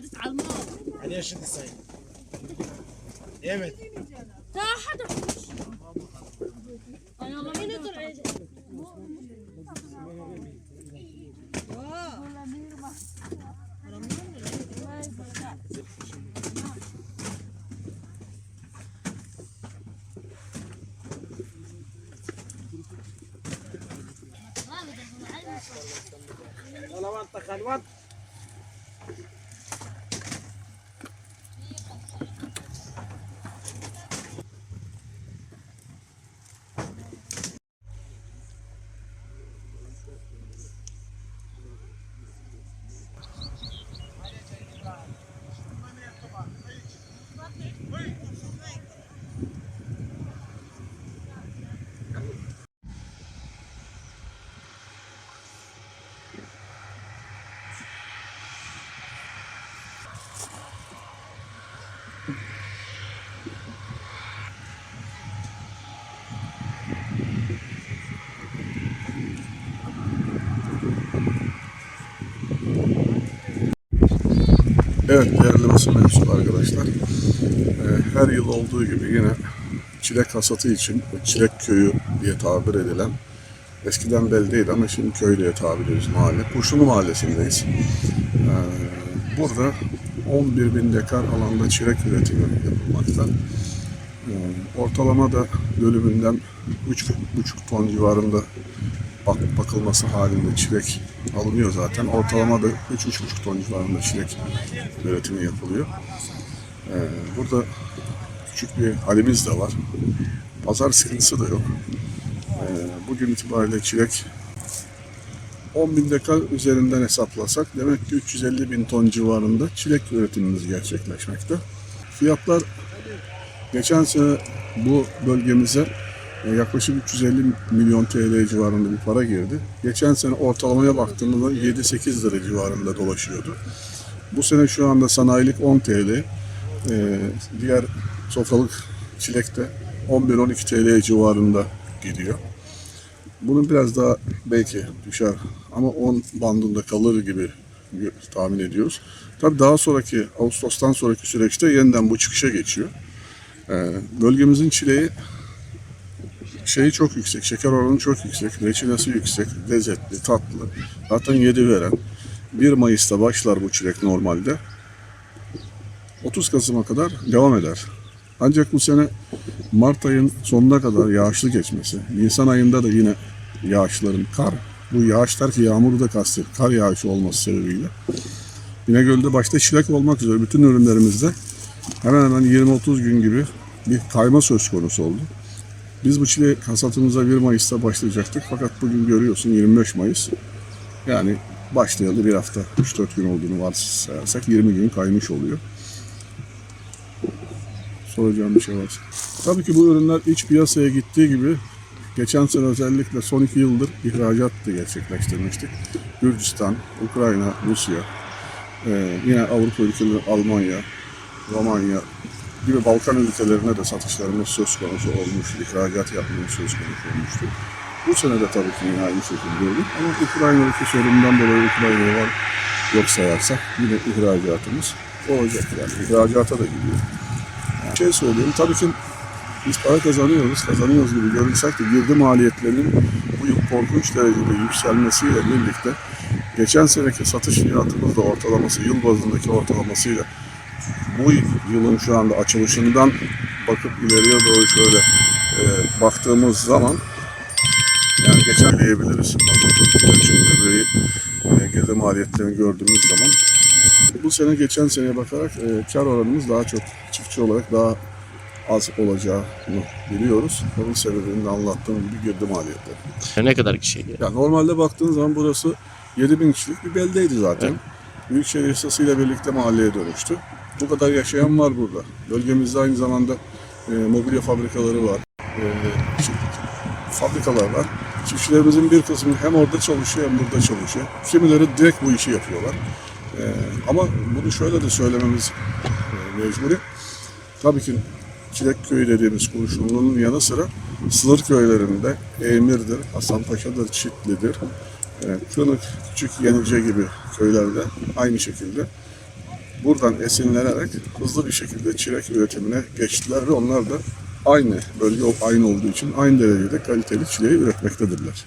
قعدت على الماضي. عليها شد الصين جامد تا حدا أنا ما Evet değerli basın mensubu arkadaşlar. Ee, her yıl olduğu gibi yine Çilek hasatı için Çilek Köyü diye tabir edilen eskiden beldeydi ama şimdi köy diye tabir ediyoruz mahalle. Kurşunlu Mahallesi'ndeyiz. Ee, burada 11 bin dekar alanda çilek üretimi yapılmakta. Ee, ortalama da bölümünden 3,5 ton civarında bak, bakılması halinde çilek alınıyor zaten. Ortalama da 3-3,5 ton civarında çilek üretimi yapılıyor. Ee, burada küçük bir halimiz de var. Pazar sıkıntısı da yok. Ee, bugün itibariyle çilek 10 bin dekar üzerinden hesaplasak demek ki 350 bin ton civarında çilek üretimimiz gerçekleşmekte. Fiyatlar geçen sene bu bölgemize yaklaşık 350 milyon TL civarında bir para girdi. Geçen sene ortalamaya baktığımızda 7-8 lira civarında dolaşıyordu. Bu sene şu anda sanayilik 10 TL, e, diğer sofralık çilek de 11-12 TL civarında gidiyor. Bunun biraz daha belki düşer ama 10 bandında kalır gibi tahmin ediyoruz. Tabii daha sonraki Ağustos'tan sonraki süreçte yeniden bu çıkışa geçiyor. Ee, bölgemizin çileği şeyi çok yüksek, şeker oranı çok yüksek, reçinesi yüksek, lezzetli, tatlı. Zaten yedi veren. 1 Mayıs'ta başlar bu çilek normalde. 30 Kasım'a kadar devam eder. Ancak bu sene Mart ayın sonuna kadar yağışlı geçmesi, Nisan ayında da yine yağışların kar, bu yağış der ki yağmuru da kastır, kar yağışı olması sebebiyle. İnegöl'de başta çilek olmak üzere bütün ürünlerimizde hemen hemen 20-30 gün gibi bir kayma söz konusu oldu. Biz bu çilek hasatımıza 1 Mayıs'ta başlayacaktık fakat bugün görüyorsun 25 Mayıs. Yani başlayalı bir hafta 3-4 gün olduğunu varsayarsak 20 gün kaymış oluyor. Soracağım bir şey var. Tabii ki bu ürünler iç piyasaya gittiği gibi geçen sene özellikle son iki yıldır ihracat da gerçekleştirmiştik. Gürcistan, Ukrayna, Rusya, yine Avrupa ülkeleri Almanya, Romanya gibi Balkan ülkelerine de satışlarımız söz konusu olmuştu. ihracat yapmamız söz konusu olmuştu. Bu sene de tabii ki yine aynı şekilde oldu. Ama Ukrayna'daki sorundan dolayı Ukrayna'ya var yok sayarsak yine ihracatımız olacak yani. İhracata da gidiyor. Yani şey söyleyeyim tabii ki biz para kazanıyoruz, kazanıyoruz gibi görünsek de girdi maliyetlerinin bu korkunç derecede yükselmesiyle birlikte geçen seneki satış fiyatımız da ortalaması, yıl bazındaki ortalamasıyla bu yılın şu anda açılışından bakıp ileriye doğru şöyle e, baktığımız zaman yani geçen diyebiliriz. Mazotun, ilacın, gübreyi, e, girdi maliyetlerini gördüğümüz zaman bu sene geçen seneye bakarak e, kar oranımız daha çok çiftçi olarak daha az olacağını biliyoruz. Bunun sebebini de anlattığım gibi girdi maliyetleri. Ne kadar kişi geliyor? Ya normalde baktığın zaman burası 7000 kişilik bir beldeydi zaten. Büyükşehir yasasıyla birlikte mahalleye dönüştü. Bu kadar yaşayan var burada. Bölgemizde aynı zamanda e, mobilya fabrikaları var. E, fabrikalar var. Çiftçilerimizin bir kısmı hem orada çalışıyor hem burada çalışıyor. Kimileri direkt bu işi yapıyorlar. E, ama bunu şöyle de söylememiz e, mecburi. Tabii ki Çilek Köyü dediğimiz kurşunluğunun yanı sıra sınır köylerinde Emir'dir, Hasanpaşa'dır, Çitli'dir, e, Kınık, Küçük Yenice gibi köylerde aynı şekilde buradan esinlenerek hızlı bir şekilde çilek üretimine geçtiler ve onlar da aynı bölge aynı olduğu için aynı derecede kaliteli çileği üretmektedirler.